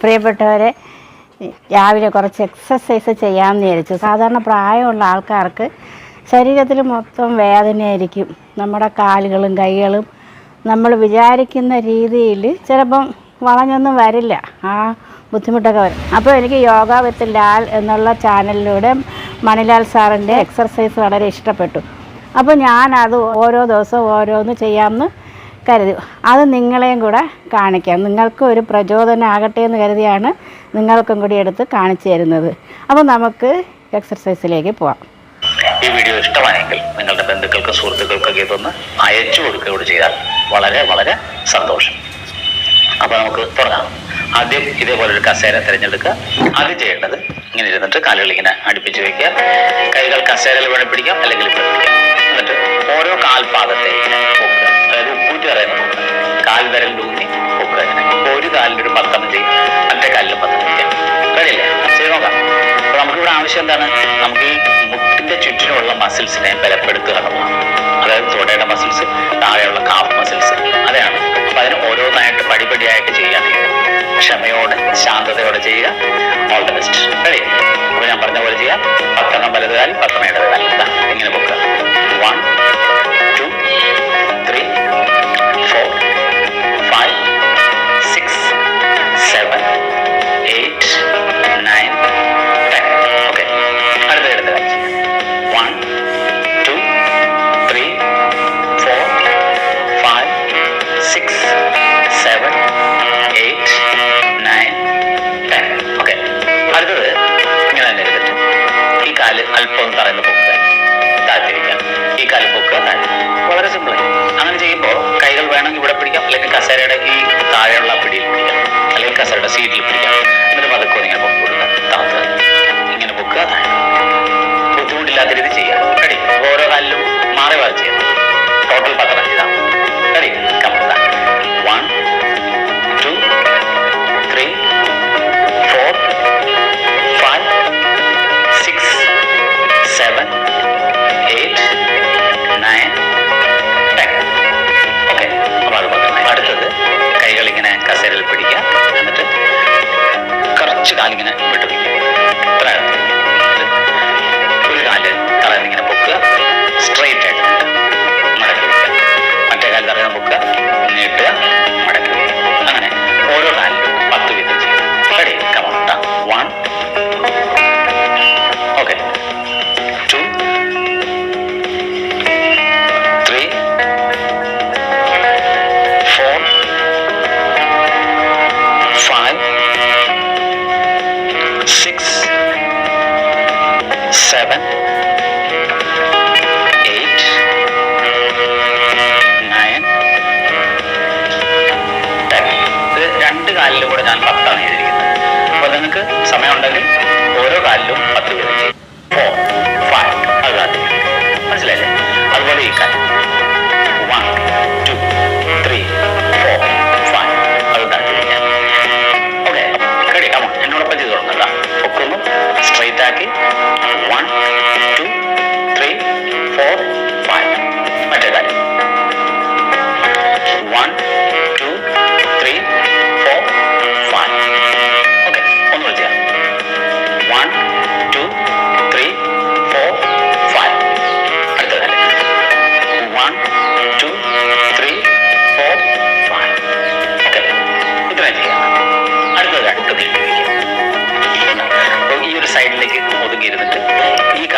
പ്രിയപ്പെട്ടവരെ രാവിലെ കുറച്ച് എക്സസൈസ് ചെയ്യാമെന്ന് വിചാരിച്ചു. സാധാരണ പ്രായമുള്ള ആൾക്കാർക്ക് ശരീരത്തിൽ മൊത്തം വേദനയായിരിക്കും. നമ്മുടെ കാലുകളും കൈകളും. നമ്മൾ വിചാരിക്കുന്ന രീതിയിൽ ചിലപ്പം വളഞ്ഞൊന്നും വരില്ല. ആ ബുദ്ധിമുട്ടൊക്കെ വരും. അപ്പോൾ എനിക്ക് യോഗ വിത്ത് ലാൽ എന്നുള്ള ചാനലിലൂടെ മണിലാൽ സാറിന്റെ എക്സർസൈസ് വളരെ ഇഷ്ടപ്പെട്ടു. അപ്പോൾ ഞാനത് ഓരോ ദിവസവും ഓരോന്ന് ചെയ്യാമെന്ന് കരുതി. അത് നിങ്ങളെയും കൂടെ കാണിക്കാം. നിങ്ങൾക്ക് ഒരു പ്രചോദനമാകട്ടെ എന്ന് കരുതിയാണ് നിങ്ങൾക്കും കൂടി എടുത്ത് കാണിച്ചു തരുന്നത്. അപ്പോൾ നമുക്ക് എക്സർസൈസിലേക്ക് പോവാം. ഈ വീഡിയോ ഇഷ്ടമായെങ്കിൽ നിങ്ങളുടെ ബന്ധുക്കൾക്ക് സുഹൃത്തുക്കൾക്കൊക്കെ ഇതൊന്ന് അയച്ചു കൊടുക്കുകയോട് ചെയ്താൽ വളരെ വളരെ സന്തോഷം. അപ്പോൾ നമുക്ക് തുടങ്ങാം. ആദ്യം ഇതേപോലെ ഒരു കസേര തിരഞ്ഞെടുക്കുക. അത് ചെയ്യേണ്ടത് ഇങ്ങനെ ഇരുന്നിട്ട് കാലുകൾ ഇങ്ങനെ അടുപ്പിച്ച് വെക്കുക. കൈകൾ കസേരയിൽ വേണം പിടിക്കാം അല്ലെങ്കിൽ എന്നിട്ട് ഓരോ കാൽപാദത്തെ ഇങ്ങനെ പൊക്കുക അതായത് ഉപ്പൂറ്റി തൂങ്ങി ഒക്കെ ഒരു കാലിന്റെ ഒരു പത്തം ചെയ്യും മറ്റേ കാലിൽ പത്തം ചെയ്യാം നമുക്ക് നോക്കാം. അപ്പൊ നമുക്കിവിടെ ആവശ്യം എന്താണ്? നമുക്ക് ഈ മുട്ടിന്റെ ചുറ്റിനുള്ള മസിൽസിനെ ബലപ്പെടുത്തുക എന്നുള്ളതാണ്. അതായത് തുടയുടെ മസിൽസ് താഴെയുള്ള കാഫ് മസിൽസ് അതാണ്. അപ്പൊ അതിന് ഓരോന്നായിട്ട് പടിപടിയായിട്ട് ചെയ്യാൻ ക്ഷമയോടെ ശാന്തതയോടെ ചെയ്യുക. ഓൾ ദ ബെസ്റ്റ് റെഡി അപ്പൊ ഞാൻ അല്പം തറന്ന് പൊക്കുക താഴ്ത്തിരിക്കുക ഈ കാലം പൊക്കുക വളരെ സിമ്പിൾ അങ്ങനെ ചെയ്യുമ്പോൾ കൈകൾ വേണമെങ്കിൽ ഇവിടെ പിടിക്കാം അല്ലെങ്കിൽ കസേരയുടെ ഈ താഴെയുള്ള പിടിയിൽ പിടിക്കാം അല്ലെങ്കിൽ കസേരയുടെ സീറ്റിൽ പിടിക്കാം. Jangan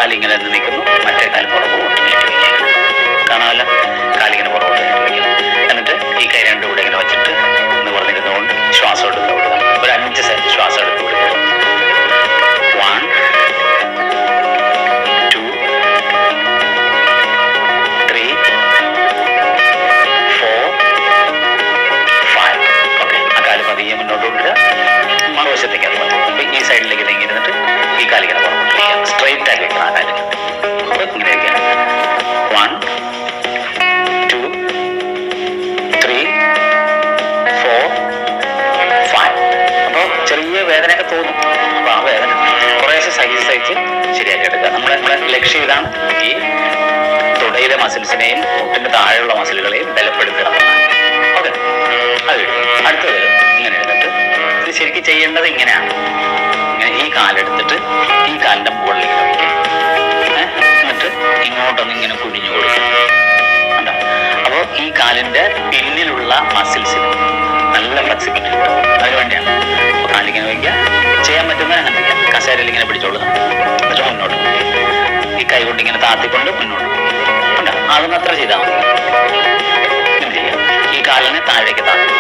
ഈ കാൽ ഇങ്ങനെ നിന്ന് നിൽക്കുന്നു. മറ്റേ കാൽ പുറകോട്ട്. കാണാമല്ല ലക്ഷ്യം ഈ തുടയിലെ മസിൽസിനെയും മുട്ടിന്റെ താഴെയുള്ള മസിലുകളെയും ബലപ്പെടുത്തുക ഓക്കെ. അത് അടുത്തത് ഇങ്ങനെ എടുത്തിട്ട് ഇത് ശരിക്കും ചെയ്യേണ്ടത് ഇങ്ങനെയാണ്. ഇങ്ങനെ ഈ കാലെടുത്തിട്ട് ഈ കാലിന്റെ മുകളിൽ? എന്നിട്ട് ഇങ്ങോട്ടൊന്ന് ഇങ്ങനെ കുഴിഞ്ഞു കൊടുക്കും കണ്ടോ? അപ്പോൾ ഈ കാലിന്റെ പിന്നിലുള്ള മസിൽസിന് നല്ല ഫ്ലെക്സിബിലിറ്റി അതിനു വേണ്ടിയാണ്. കാലിങ്ങനെ വയ്ക്കുക. ചെയ്യാൻ പറ്റുന്ന കസേരയിൽ ഇങ്ങനെ പിടിച്ചോളൂ എന്നിട്ട് മുന്നോട്ട് പോവുക. കൊണ്ട് ഇങ്ങനെ താത്തിക്കൊണ്ട് മുന്നോട്ട് പോവുക. കണ്ടോ? അതൊന്നും അത്ര ചെയ്താൽ മതി. ഈ കാലിനെ താഴേക്ക് താത്തി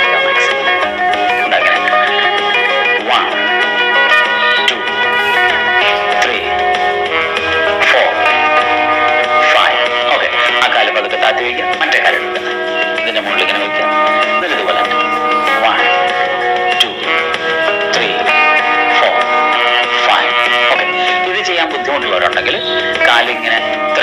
മറ്റേ ഇത് ചെയ്യാൻ ബുദ്ധിമുട്ടുള്ളവരുണ്ടെങ്കിൽ കാലിങ്ങനെ ഇത്ര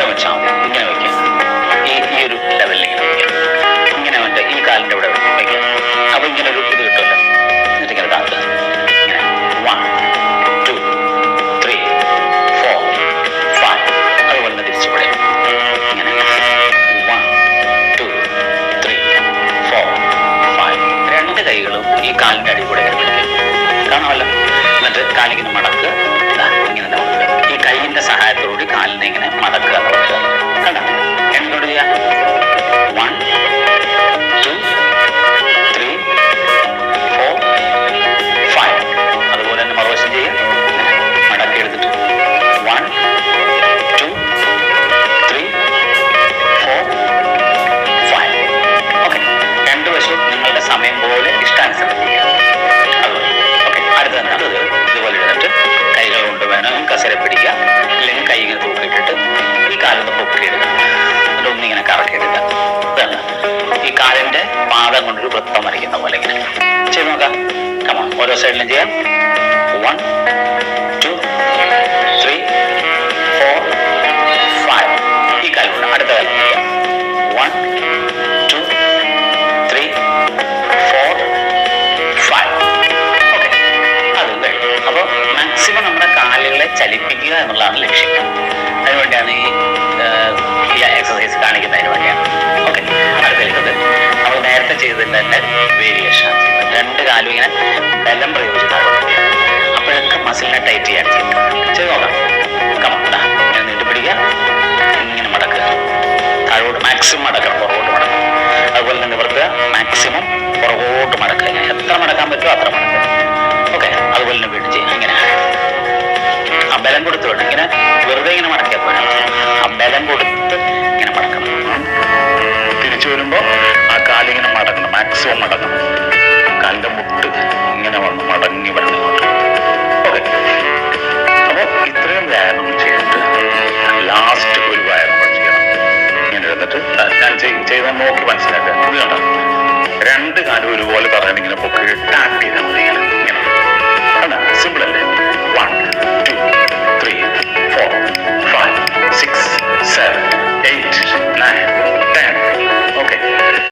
സഹായത്തോടുകൂടി കാലിനെ ഇങ്ങനെ ഇങ്ങനെ ഒന്നിങ്ങനെ കറക്കിയെടുക്കുക ഇതാണ് ഈ കാലിന്റെ പാദം കൊണ്ടൊരു വൃത്തം വരയ്ക്കുന്ന പോലെ ഇങ്ങനെ. ചെയ്ത് നോക്കാം. ഓരോ സൈഡിലും ചെയ്യാം. വൺ ടു ത്രീ ഫോർ ബലം പ്രയോഗിച്ചിട്ടാണ് അപ്പോഴൊക്കെ മസിലിനെ ടൈറ്റ് ചെയ്യാൻ ചെയ്ത് നോക്കാം. മടക്കുക. മാക്സിമം മടക്കണം പുറകോട്ട് മടക്കണം അതുപോലെ തന്നെ ഇവർക്ക് മാക്സിമം പുറകോട്ട് മടക്കുക. എത്ര മടക്കാൻ പറ്റുമോ അത്ര മടക്കുക. ഓക്കെ അതുപോലെ തന്നെ വീണ്ടും ചെയ്യാം ഇങ്ങനെ. ആ ബലം കൊടുത്ത് വേണം ഇങ്ങനെ വെറുതെ ഇങ്ങനെ മടക്കിയാൽ പോരാ. ആ ബലം കൊടുത്ത് ഇങ്ങനെ മടക്കണം. തിരിച്ചു വരുമ്പോൾ ആ കാലിങ്ങനെ മടക്കണം മാക്സിമം കാലിന്റെ അങ്ങനെ വന്ന് മടങ്ങി വരണം ഓക്കെ. ഇത്രയും വ്യായാമം ചെയ്തിട്ട് ലാസ്റ്റ് ഒരു വ്യായാമം ചെയ്യണം. ഇങ്ങനെ ഇരുന്നിട്ട് ഞാൻ ചെയ്ത നോക്കി മനസ്സിലാക്കുക. രണ്ട് കാലം ഒരുപോലെ പറയാൻ ഇങ്ങനെ പൊക്കി ടാപ്പ് ചെയ്താൽ മതി. സിമ്പിൾ അല്ലേ? One two three four five six seven eight nine ten okay